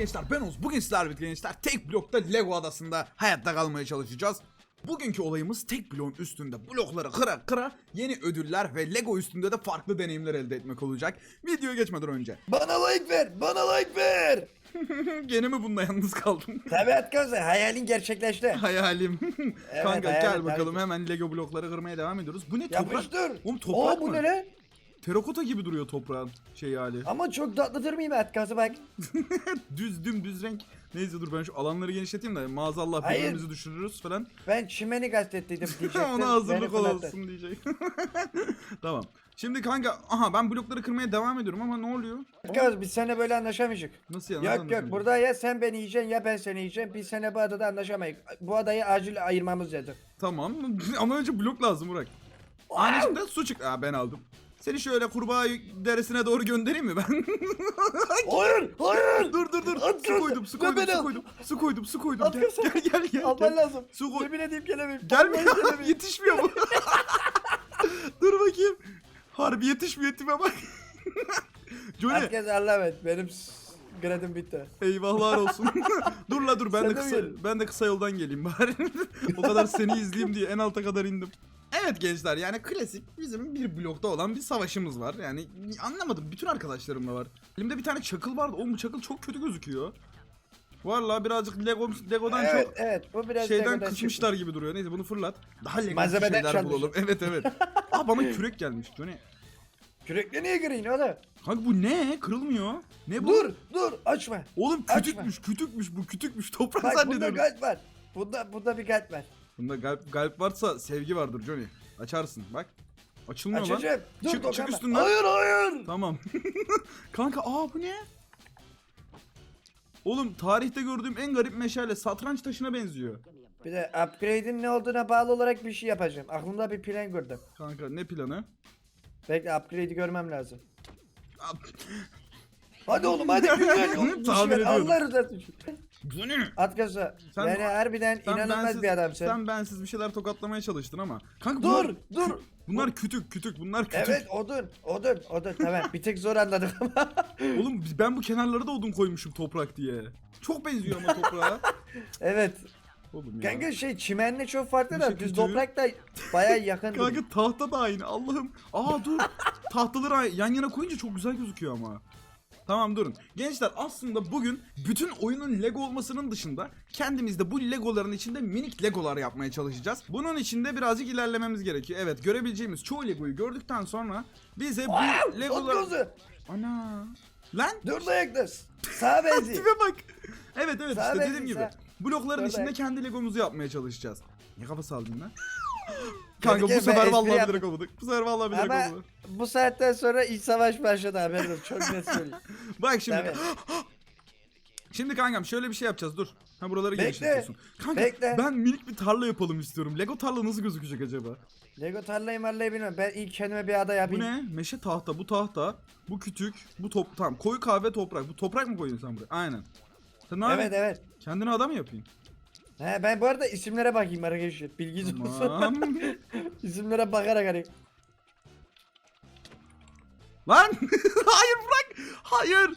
gençler ben Oğuz. Bugün sizlerle birlikte gençler tek blokta Lego adasında hayatta kalmaya çalışacağız. Bugünkü olayımız tek bloğun üstünde blokları kıra kıra yeni ödüller ve Lego üstünde de farklı deneyimler elde etmek olacak. Videoya geçmeden önce. Bana like ver, bana like ver. Gene mi bununla yalnız kaldım? Tabii Atkoz hayalin gerçekleşti. Hayalim. Evet, Kanka hayalim, gel bakalım hayalim. hemen Lego blokları kırmaya devam ediyoruz. Bu ne toprak? Yapıştır. Oğlum toprak Oo bu mı? ne lan? Terakota gibi duruyor toprağın şey hali. Ama çok tatlıdır mıyım Atkoz'a bak. düz dümdüz renk. Neyse dur ben şu alanları genişleteyim de maazallah Hayır. birbirimizi düşürürüz falan. Ben çimeni gazetetteydim diyecektim. Ona hazırlık beni fırlattı. olsun diyecek. tamam. Şimdi kanka aha ben blokları kırmaya devam ediyorum ama ne oluyor? Atkoz biz seninle böyle anlaşamayacak. Nasıl ya? Yok yok burada ya sen beni yiyeceksin ya ben seni yiyeceğim. Biz seninle bu adada anlaşamayız. Bu adayı acil ayırmamız lazım. Tamam ama önce blok lazım Burak. De su çık. Aa ben aldım. Seni şöyle kurbağa deresine doğru göndereyim mi ben? Hayır hayır. dur dur dur. At su koydum, su koydum, su koydum. Su koydum, su koydum. At Gel gel gel gel. Alman lazım. Su koy. Yemin edeyim gelemeyim. Gelmiyor. Gelemeyim. Yetişmiyor bu. dur bakayım. Harbi yetişmiyor tipe bak. Johnny. Atkoz Allah'a emanet. Benim gradim bitti. Eyvahlar olsun. dur la dur ben Sen de de kısa ben de kısa yoldan geleyim bari. o kadar seni izleyeyim diye en alta kadar indim. Evet gençler yani klasik bizim bir blokta olan bir savaşımız var. Yani anlamadım bütün arkadaşlarımla var. Elimde bir tane çakıl vardı. Oğlum bu çakıl çok kötü gözüküyor. Valla birazcık Lego, Lego'dan Evet çok evet bu biraz şeyden Lego'dan kısmışlar gibi duruyor. Neyse bunu fırlat. Daha Lego Malzemeden şeyler çalmış. bulalım. Evet evet. Aa bana kürek gelmiş Johnny. Kürekle niye gireyim oğlum? Kanka bu ne? Kırılmıyor. Ne bu? Dur dur açma. Oğlum Açma. kütükmüş, kütükmüş bu kütükmüş. Toprak Bak bunda zannediyorum. kalp var. Bunda, bunda bir kalp var. Bunda galp, galp varsa sevgi vardır Johnny. Açarsın bak. Açılmıyor lan. Açacağım. Dur Çık- çık dokunma. üstünden. Hayır hayır. Tamam. Kanka aa bu ne? Oğlum tarihte gördüğüm en garip meşale satranç taşına benziyor. Bir de upgrade'in ne olduğuna bağlı olarak bir şey yapacağım. Aklımda bir plan gördüm. Kanka ne planı? Bekle upgrade'i görmem lazım. Hadi oğlum hadi güzel. oğlum. Tahmin ediyordum. Allah rızası için. At kasa. Sen- yani harbiden Sen inanılmaz bensiz, bir adamsın. sen bensiz bir şeyler tokatlamaya çalıştın ama. Kanka Dur bunlar, dur. bunlar kütük kütük bunlar kütük. Evet odun odun odun tamam bir tek zor anladık ama. Oğlum biz- ben bu kenarlara da odun koymuşum toprak diye. Çok benziyor ama toprağa. evet. Oğlum ya. Kanka şey çimenle çok farklı da şekilde- düz toprak da baya yakın. Kanka tahta da aynı Allah'ım. Aa dur. Tahtaları ay- yan yana koyunca çok güzel gözüküyor ama. Tamam durun. Gençler aslında bugün bütün oyunun Lego olmasının dışında kendimiz de bu Legoların içinde minik Legolar yapmaya çalışacağız. Bunun için de birazcık ilerlememiz gerekiyor. Evet görebileceğimiz çoğu Legoyu gördükten sonra bize bu Legolar... Ana. Lan Dur da yaklaş. Sağa benziyor. tipe bak. Evet evet Sağ işte dediğim gibi. Blokların içinde kendi Legomuzu yapmaya çalışacağız. Ne kafa saldın lan? Kanka bu sefer vallahi bilerek olmadık. Bu sefer vallahi bilerek Ama bu saatten sonra iç savaş başladı haberin olsun. Çok net söyleyeyim. Bak şimdi. Şimdi kankam şöyle bir şey yapacağız dur. Ha buraları Bekle. genişletiyorsun. Kanka Bekle. ben minik bir tarla yapalım istiyorum. Lego tarla nasıl gözükecek acaba? Lego tarlayı marlayı bilmiyorum. Ben ilk kendime bir ada Bu yapayım. ne? Meşe tahta, bu tahta, bu kütük, bu top tamam koyu kahve toprak. Bu toprak mı koyuyorsun sen buraya? Aynen. Sen ne Evet yapıyorsun? evet. Kendine adam mı yapayım? He ben bu arada isimlere bakayım arkadaşlar. Bilginiz olsun. Tamam. İsimlere bakarak hani. Lan! Hayır bırak! Hayır!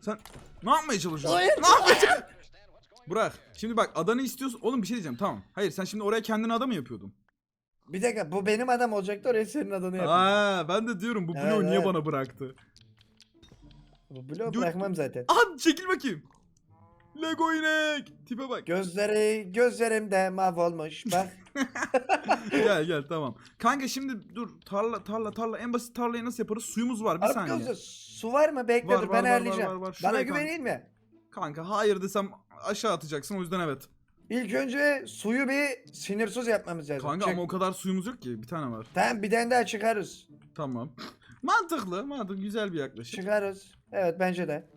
Sen ne yapmaya çalışıyorsun? Hayır. Ne yapmaya çalışıyorsun? Bırak. Şimdi bak adanı istiyorsun. Oğlum bir şey diyeceğim tamam. Hayır sen şimdi oraya kendine ada mı yapıyordun? Bir dakika bu benim adam olacaktı oraya senin adını yapayım. Aa ben de diyorum bu Evet, bloğu niye evet. bana bıraktı? Bu bloğu Dur. bırakmam zaten. Aha çekil bakayım. Lego inek. Tipe bak. Gözleri gözlerimde mahvolmuş. Bak. gel gel tamam. Kanka şimdi dur tarla tarla tarla en basit tarlayı nasıl yaparız? Suyumuz var bir At saniye. gözü su var mı? Bekle Var, dur var, ben var, ayarlayacağım. var, var. Bana Şuraya güveneyim mi? Kanka hayır desem aşağı atacaksın o yüzden evet. İlk önce suyu bir sinirsiz yapmamız lazım. Kanka Çık. ama o kadar suyumuz yok ki bir tane var. Tamam bir tane daha çıkarız. Tamam. mantıklı mantıklı güzel bir yaklaşım. Çıkarız. Evet bence de.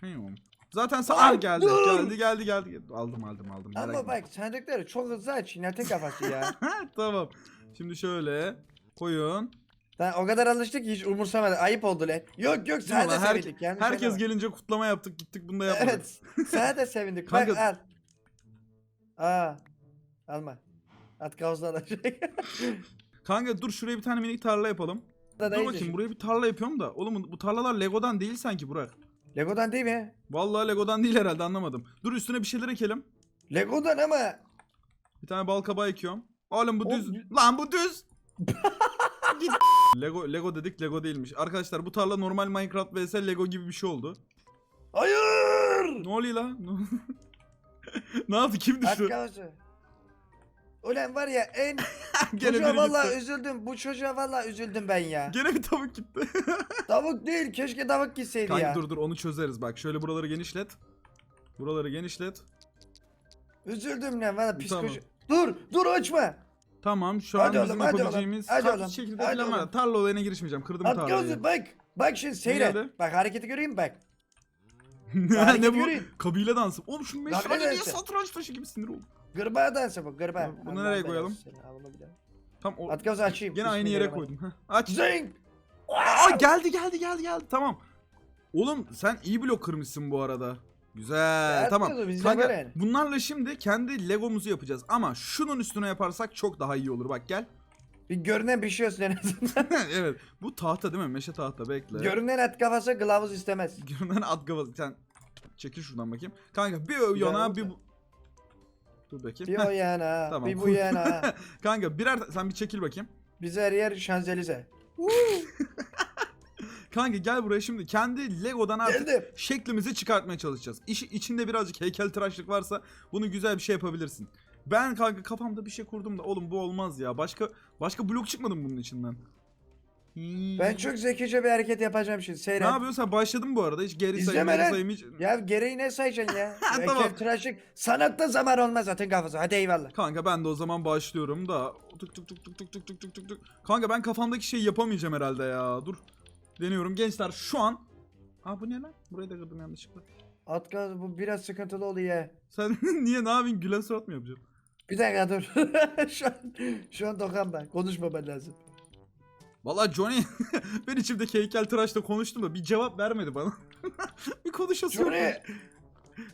Tamam. Zaten sa Ay, Aa, geldi, dur! geldi geldi geldi Aldım aldım aldım. merak Ama etme. bak sandıkları çok hızlı aç. İnatın kafası ya. tamam. Şimdi şöyle koyun. Sen o kadar alıştık ki hiç umursamadık. Ayıp oldu lan. Yok yok sana da lan? Her- sevindik. Yanlış herkes gelince kutlama yaptık gittik bunu da yapmadık. Evet. Sana da sevindik. Kanka- Bak al. Aa. Alma. At kavuzla alacak. Kanka dur şuraya bir tane minik tarla yapalım. Dur bakayım buraya bir tarla yapıyorum da. Oğlum bu tarlalar Lego'dan değil sanki Burak. Lego'dan değil mi? Vallahi Lego'dan değil herhalde anlamadım. Dur üstüne bir şeyler ekelim. Lego'dan ama. Bir tane bal kabağı ekiyorum. Oğlum bu düz. Lan bu düz. Git. Lego Lego dedik Lego değilmiş. Arkadaşlar bu tarla normal Minecraft vs Lego gibi bir şey oldu. Hayır. Ne oluyor lan? ne yaptı? Kim düştü? Arkadaşlar. Ulan var ya en Gene çocuğa biri vallahi gitti. üzüldüm. Bu çocuğa vallahi üzüldüm ben ya. Gene bir tavuk gitti. Tavuk değil keşke tavuk gitseydi Kanka ya. dur dur onu çözeriz bak. Şöyle buraları genişlet. Buraları genişlet. Üzüldüm lan valla Tamam. psikoloji. Dur dur açma. Tamam şu Hadi an oğlum, bizim hadi yapabileceğimiz hadi oğlum, şekilde hadi var. oğlum. Tarla olayına girişmeyeceğim. Kırdım At tarlayı. gözü bak. Bak şimdi seyret. Bak hareketi göreyim bak. Ne bu? göreyim. Kabile dansı. Oğlum şu meşale niye dansı. satranç taşı gibi sinir oldu. Gırbağa dansı bu gırbağa. Bunu Allah nereye koyalım? Tam o... At gözü açayım. Gene aynı yere koydum. Heh. Aç. Zing. Aa geldi geldi geldi geldi. Tamam. Oğlum sen iyi blok kırmışsın bu arada. Güzel. Ya, tamam. Kanka bunlarla şimdi kendi legomuzu yapacağız. Ama şunun üstüne yaparsak çok daha iyi olur. Bak gel. Bir görünen bir şey olsun en azından. evet. Bu tahta değil mi? Meşe tahta bekle. görünen at kafası kılavuz istemez. Görünen at kafası. Sen çekil şuradan bakayım. Kanka bir o yana bir bu... Dur bakayım. Bir o yana, Tamam, bir bu yana. Kanka birer sen bir çekil bakayım. Bize her yer şanzelize. Kanka gel buraya şimdi kendi Lego'dan artık Geldim. şeklimizi çıkartmaya çalışacağız. İşi içinde birazcık heykeltıraşlık varsa bunu güzel bir şey yapabilirsin. Ben kanka kafamda bir şey kurdum da oğlum bu olmaz ya. Başka başka blok çıkmadı mı bunun içinden? Hmm. Ben çok zekice bir hareket yapacağım şimdi. Ne Seyret. yapıyorsun sen başladın bu arada hiç geri sayım İzleme geri sayım hiç... Ya gereği ne sayacaksın ya? Tamam. Tıraşlık. Sanatta zaman olmaz atın kafası. Hadi eyvallah. Kanka ben de o zaman başlıyorum da tık tık tık tık tık tık tık tık tık tık. Kanka ben kafamdaki şeyi yapamayacağım herhalde ya. Dur. Deniyorum gençler şu an. Ha bu ne lan? Burayı da kırdım yanlışlıkla. At gaz bu biraz sıkıntılı oldu ya. Sen niye ne yapayım gülen surat mı yapacaksın? Bir dakika dur. şu an, şu an dokanma. Konuşmaman lazım. Vallahi Johnny ben içimdeki heykel tıraşla konuştum da bir cevap vermedi bana. bir konuşasın. Johnny.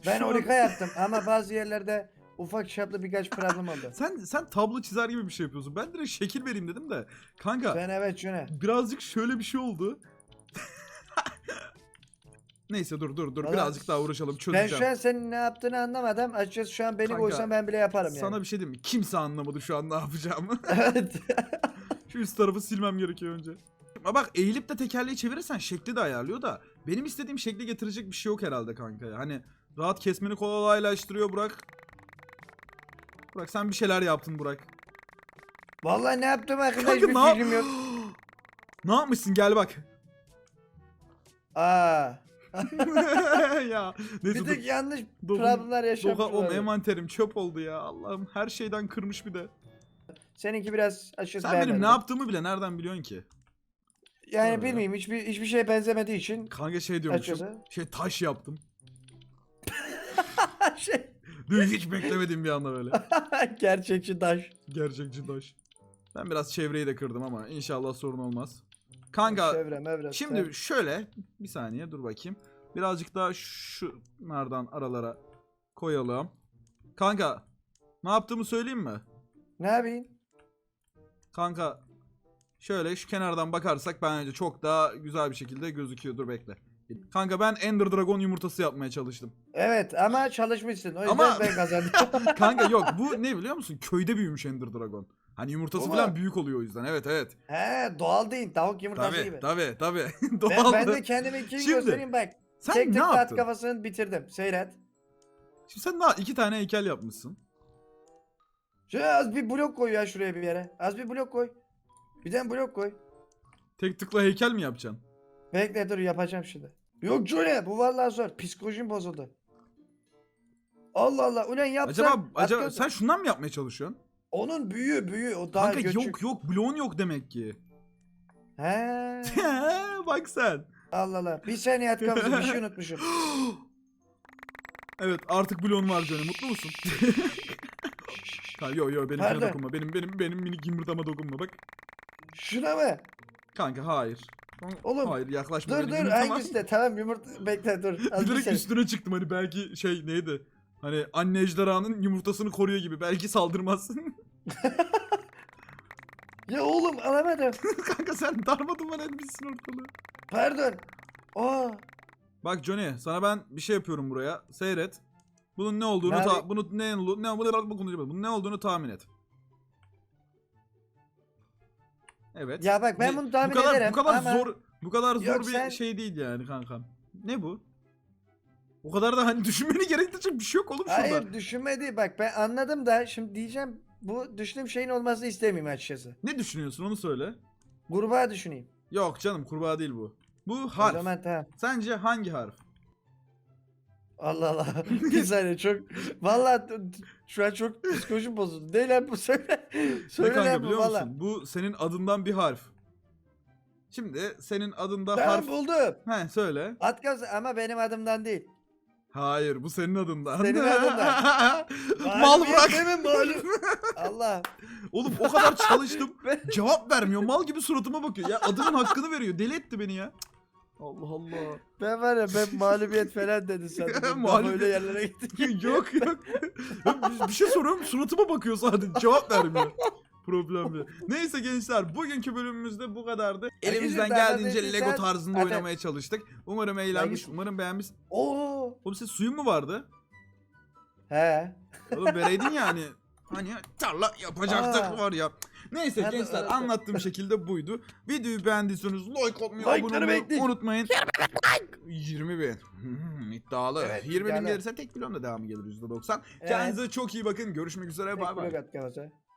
Ben Şu an- orika yaptım ama bazı yerlerde ufak çaplı birkaç problem oldu. Sen sen tablo çizer gibi bir şey yapıyorsun. Ben direkt şekil vereyim dedim de. Kanka Sen evet Johnny. birazcık şöyle bir şey oldu. Neyse dur dur dur Valla birazcık daha uğraşalım Ben çözeceğim. şu an senin ne yaptığını anlamadım. Açıkçası şu an beni Kanka, koysan ben bile yaparım yani. Sana bir şey diyeyim mi? Kimse anlamadı şu an ne yapacağımı. Evet. şu üst tarafı silmem gerekiyor önce. Ama bak eğilip de tekerleği çevirirsen şekli de ayarlıyor da benim istediğim şekli getirecek bir şey yok herhalde kanka ya. Hani rahat kesmeni kolaylaştırıyor Burak. Burak sen bir şeyler yaptın Burak. Vallahi ne yaptım hakkında Kanka hiçbir ne yap- fikrim yok. ne yapmışsın gel bak. Aa. ya neyse Bir dur. tık yanlış Dokun- problemler Doka, oğlum olabilirim. envanterim çöp oldu ya. Allah'ım her şeyden kırmış bir de. Seninki biraz aşırı Sen benim ne yaptığımı bile nereden biliyorsun ki? Yani bilmiyorum hiçbir hiçbir şeye benzemediği için Kanka şey diyormuşum. Açıldı. Şey taş yaptım. şey Dün hiç beklemedim bir anda böyle. gerçekçi taş. Gerçekçi taş. Ben biraz çevreyi de kırdım ama inşallah sorun olmaz. Kanka Çevre mevre. şimdi şöyle bir saniye dur bakayım. Birazcık daha şunlardan aralara koyalım. Kanka ne yaptığımı söyleyeyim mi? Ne yapayım? Kanka şöyle şu kenardan bakarsak bence çok daha güzel bir şekilde gözüküyor. Dur bekle. Kanka ben Ender Dragon yumurtası yapmaya çalıştım. Evet ama çalışmışsın. O yüzden Ama- ben kazandım. Kanka yok bu ne biliyor musun? Köyde büyümüş Ender Dragon. Hani yumurtası Ama- falan büyük oluyor o yüzden. Evet evet. He doğal değil. Tavuk yumurtası Tabi gibi. tabi tabi. Ben, Doğal. ben de kendimi ikiyi Şimdi, göstereyim bak. Sen Tek ne yaptın? kafasını bitirdim. Seyret. Şimdi sen daha iki tane heykel yapmışsın. Şöyle az bir blok koy ya şuraya bir yere. Az bir blok koy. Bir tane blok koy. Tek tıkla heykel mi yapacaksın? Bekle dur yapacağım şimdi. Yok Johnny bu vallahi zor. Psikolojim bozuldu. Allah Allah. Ulan yapsam. Acaba acaba sen şundan mı yapmaya çalışıyorsun? Onun büyüğü büyüğü. O daha Kanka göçük. yok yok bloğun yok demek ki. He. Bak sen. Allah Allah. Bir saniye at kafası bir şey unutmuşum. evet artık bloğun var canım. Mutlu musun? ha, yo yo benimkine Nerede? dokunma. Benim benim benim minik yumurtama dokunma bak. Şuna mı? Kanka hayır. Oğlum, Hayır yaklaşma Dur benim dur yumurtama. hangisi de tamam yumurta bekle dur. Az bir saniye. üstüne çıktım hani belki şey neydi? Hani anne ejderhanın yumurtasını koruyor gibi. Belki saldırmazsın. Ya oğlum alamadım. Kanka sen darma duman etmişsin ortalığı. Pardon. Aa. Bak Johnny sana ben bir şey yapıyorum buraya. Seyret. Bunun ne olduğunu Nerede? ta- bunu ne ne bu konuşamadım. Bunun ne olduğunu tahmin et. Evet. Ya bak ben Ne- bunu tahmin bu kadar, ederim Bu kadar ama zor bu kadar zor Yok, bir sen- şey değil yani kankam. Ne bu? O kadar da hani düşünmeni gerektirecek bir şey yok oğlum şurada. hayır düşünmedi bak ben anladım da şimdi diyeceğim bu düşündüğüm şeyin olmasını istemeyeyim açıkçası. Ne düşünüyorsun onu söyle. Gruba düşüneyim. Yok canım kurbağa değil bu. Bu O harf. zaman tamam. Sence hangi harf? Allah Allah. bir saniye çok t- şu an çok psikolojim bozuldu. Değil lan bu söyle. Ne Söyle kanka lan bu biliyor valla. musun? Bu senin adından bir harf. Şimdi senin adında Tamam harf... buldum. He söyle. At ama benim adımdan değil. Hayır bu senin adından. Senin adından. Mal bırak. değil mi? Mağlup- Allah. Oğlum o kadar çalıştım. Cevap vermiyor. Mal gibi suratıma bakıyor. Ya adının hakkını veriyor. Deli etti beni ya. Allah Allah. Ben var ya ben mağlubiyet falan dedi. Ben Mağlubiyet- böyle yerlere gittim. yok yok. Bir, bir şey soruyorum suratıma bakıyor sadece. Cevap vermiyor. Problemli. Neyse gençler bugünkü bölümümüzde bu kadardı. Elimizden geldiğince Lego tarzında oynamaya çalıştık. Umarım eğlenmiş, umarım beğenmiş. Oo. Oğlum senin suyun mu vardı? He. Oğlum vereydin yani. Hani tarla yapacaktık Aa. var ya. Neyse Hadi, gençler hadi. anlattığım şekilde buydu. Videoyu beğendiyseniz like atmayı, Like'ları abone olmayı bekleyin. unutmayın. 20 bin. Hmm, iddialı. Evet, 20 bin iddialı. gelirse tek milyonda devamı gelir %90. Evet. Kendinize çok iyi bakın. Görüşmek üzere. Bay bay. blok at